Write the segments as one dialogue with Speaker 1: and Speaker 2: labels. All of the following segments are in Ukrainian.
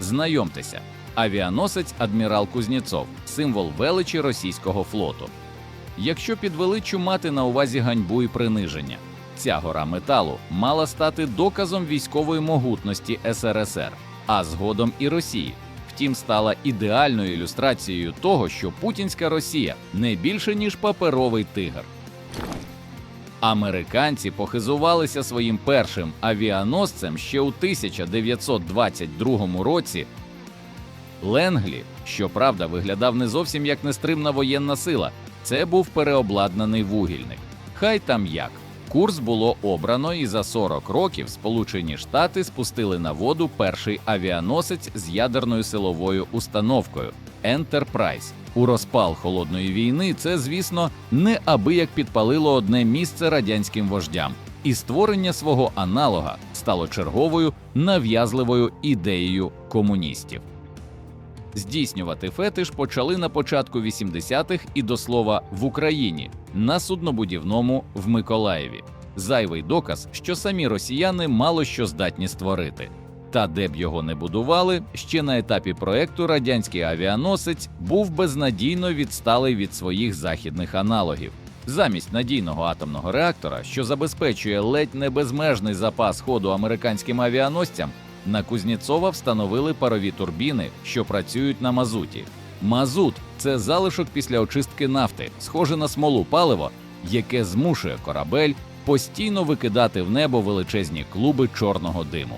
Speaker 1: Знайомтеся, авіаносець адмірал Кузнєцов, символ величі російського флоту. Якщо під величчю мати на увазі ганьбу і приниження, ця гора металу мала стати доказом військової могутності СРСР, а згодом і Росії. Втім, стала ідеальною ілюстрацією того, що путінська Росія не більше ніж паперовий тигр. Американці похизувалися своїм першим авіаносцем ще у 1922 році. Ленглі, щоправда, виглядав не зовсім як нестримна воєнна сила. Це був переобладнаний вугільник. Хай там як. Курс було обрано, і за 40 років Сполучені Штати спустили на воду перший авіаносець з ядерною силовою установкою Enterprise. У розпал холодної війни це, звісно, неабияк підпалило одне місце радянським вождям, і створення свого аналога стало черговою нав'язливою ідеєю комуністів. Здійснювати фетиш почали на початку 80-х і до слова в Україні на суднобудівному в Миколаєві. Зайвий доказ, що самі росіяни мало що здатні створити. Та де б його не будували, ще на етапі проекту радянський авіаносець був безнадійно відсталий від своїх західних аналогів. Замість надійного атомного реактора, що забезпечує ледь не безмежний запас ходу американським авіаносцям, на Кузнєцова встановили парові турбіни, що працюють на мазуті. Мазут це залишок після очистки нафти, схоже на смолу паливо, яке змушує корабель постійно викидати в небо величезні клуби чорного диму.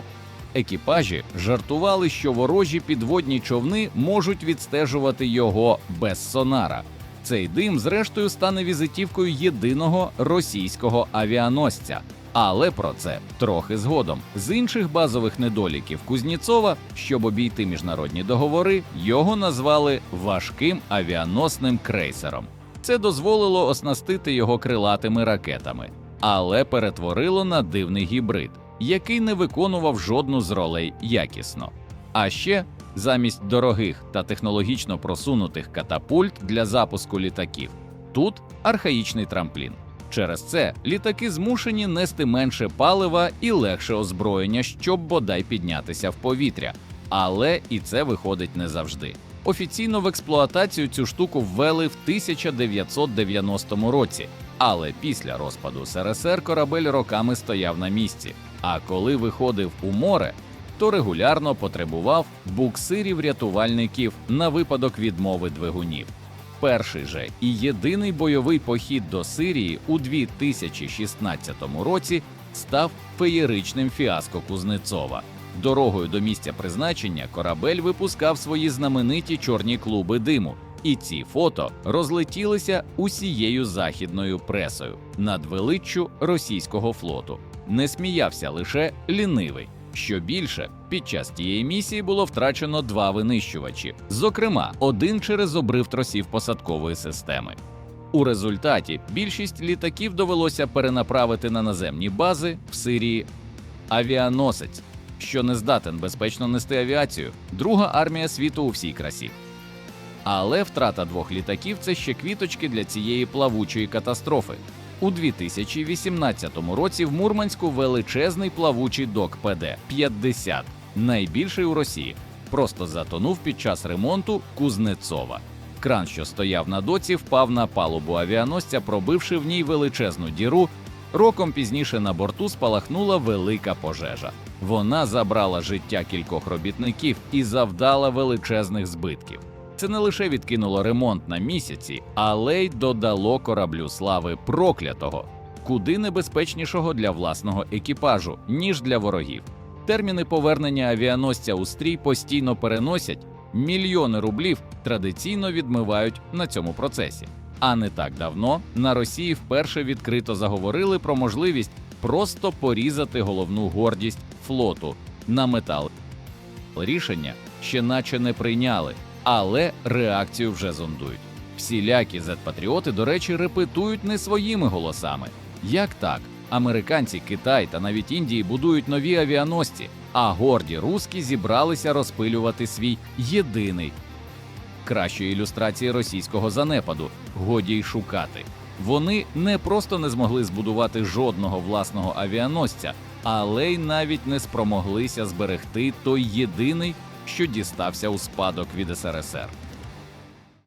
Speaker 1: Екіпажі жартували, що ворожі підводні човни можуть відстежувати його без сонара. Цей дим, зрештою, стане візитівкою єдиного російського авіаносця. Але про це трохи згодом. З інших базових недоліків Кузнєцова, щоб обійти міжнародні договори, його назвали важким авіаносним крейсером. Це дозволило оснастити його крилатими ракетами, але перетворило на дивний гібрид, який не виконував жодну з ролей якісно. А ще замість дорогих та технологічно просунутих катапульт для запуску літаків, тут архаїчний трамплін. Через це літаки змушені нести менше палива і легше озброєння, щоб бодай піднятися в повітря. Але і це виходить не завжди. Офіційно в експлуатацію цю штуку ввели в 1990 році, але після розпаду СРСР корабель роками стояв на місці. А коли виходив у море, то регулярно потребував буксирів рятувальників на випадок відмови двигунів. Перший же і єдиний бойовий похід до Сирії у 2016 році став феєричним фіаско Кузнецова. Дорогою до місця призначення корабель випускав свої знамениті чорні клуби диму, і ці фото розлетілися усією західною пресою над величчю російського флоту. Не сміявся лише лінивий. Що більше, під час тієї місії було втрачено два винищувачі, зокрема, один через обрив тросів посадкової системи. У результаті більшість літаків довелося перенаправити на наземні бази в Сирії авіаносець, що не здатен безпечно нести авіацію, друга армія світу у всій красі. Але втрата двох літаків це ще квіточки для цієї плавучої катастрофи. У 2018 році в Мурманську величезний плавучий док ПД-50, найбільший у Росії, просто затонув під час ремонту Кузнецова. Кран, що стояв на доці, впав на палубу авіаносця, пробивши в ній величезну діру. Роком пізніше на борту спалахнула велика пожежа. Вона забрала життя кількох робітників і завдала величезних збитків. Це не лише відкинуло ремонт на місяці, але й додало кораблю слави проклятого, куди небезпечнішого для власного екіпажу, ніж для ворогів. Терміни повернення авіаносця у стрій постійно переносять, мільйони рублів традиційно відмивають на цьому процесі. А не так давно на Росії вперше відкрито заговорили про можливість просто порізати головну гордість флоту на метал. Рішення ще наче не прийняли, але реакцію вже зондують. Всілякі зет-патріоти, до речі, репетують не своїми голосами. Як так? Американці, Китай та навіть Індії будують нові авіаносці, а горді руски зібралися розпилювати свій єдиний. Кращої ілюстрації російського занепаду годі й шукати. Вони не просто не змогли збудувати жодного власного авіаносця, але й навіть не спромоглися зберегти той єдиний, що дістався у спадок від СРСР.